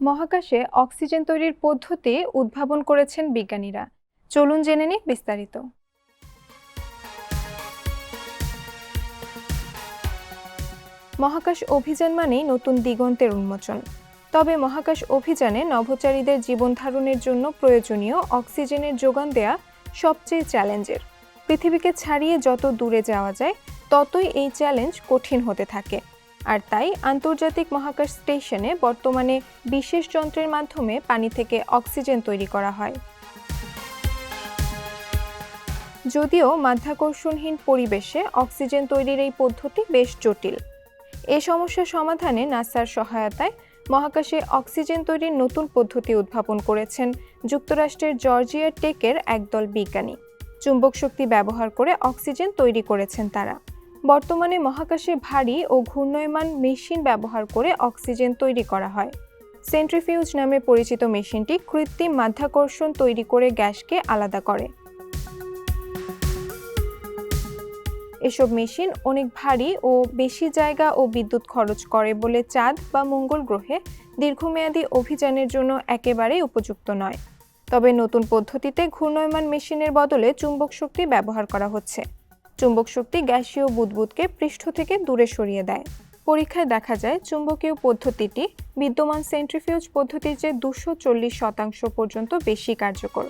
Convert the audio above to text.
মহাকাশে অক্সিজেন তৈরির পদ্ধতি উদ্ভাবন করেছেন বিজ্ঞানীরা। চলুন জেনে নিই বিস্তারিত। মহাকাশ অভিযান মানেই নতুন দিগন্তের উন্মোচন। তবে মহাকাশ অভিযানে নভোচারীদের জীবন ধারণের জন্য প্রয়োজনীয় অক্সিজেনের যোগান দেয়া সবচেয়ে চ্যালেঞ্জের। পৃথিবীকে ছাড়িয়ে যত দূরে যাওয়া যায়, ততই এই চ্যালেঞ্জ কঠিন হতে থাকে। আর তাই আন্তর্জাতিক মহাকাশ স্টেশনে বর্তমানে বিশেষ যন্ত্রের মাধ্যমে পানি থেকে অক্সিজেন তৈরি করা হয়। যদিও মাধ্যাকর্ষণহীন পরিবেশে অক্সিজেন তৈরির এই পদ্ধতি বেশ জটিল। এ সমস্যা সমাধানে নাসার সহায়তায় মহাকাশে অক্সিজেন তৈরির নতুন পদ্ধতি উদ্ভাবন করেছেন যুক্তরাষ্ট্রের জর্জিয়া টেকের একদল বিজ্ঞানী। চুম্বক শক্তি ব্যবহার করে অক্সিজেন তৈরি করেছেন তারা। বর্তমানে মহাকাশে ভারী ও ঘূর্ণয়মান মেশিন ব্যবহার করে অক্সিজেন তৈরি করা হয়। সেন্ট্রিফিউজ নামে পরিচিত মেশিনটি কৃত্রিম মাধ্যাকর্ষণ তৈরি করে গ্যাসকে আলাদা করে। এসব মেশিন অনেক ভারী ও বেশি জায়গা ও বিদ্যুৎ খরচ করে বলে চাঁদ বা মঙ্গল গ্রহে দীর্ঘমেয়াদী অভিযানের জন্য একেবারেই উপযুক্ত নয়। তবে নতুন পদ্ধতিতে ঘূর্ণয়মান মেশিনের বদলে চুম্বক শক্তি ব্যবহার করা হচ্ছে। চুম্বক শক্তি গ্যাসীয় বুদবুদকে পৃষ্ঠ থেকে দূরে সরিয়ে দেয়। পরীক্ষায় দেখা যায়, চুম্বকীয় পদ্ধতিটি বিদ্যমান সেন্ট্রিফিউজ পদ্ধতির চেয়ে দুশো শতাংশ পর্যন্ত বেশি কার্যকর।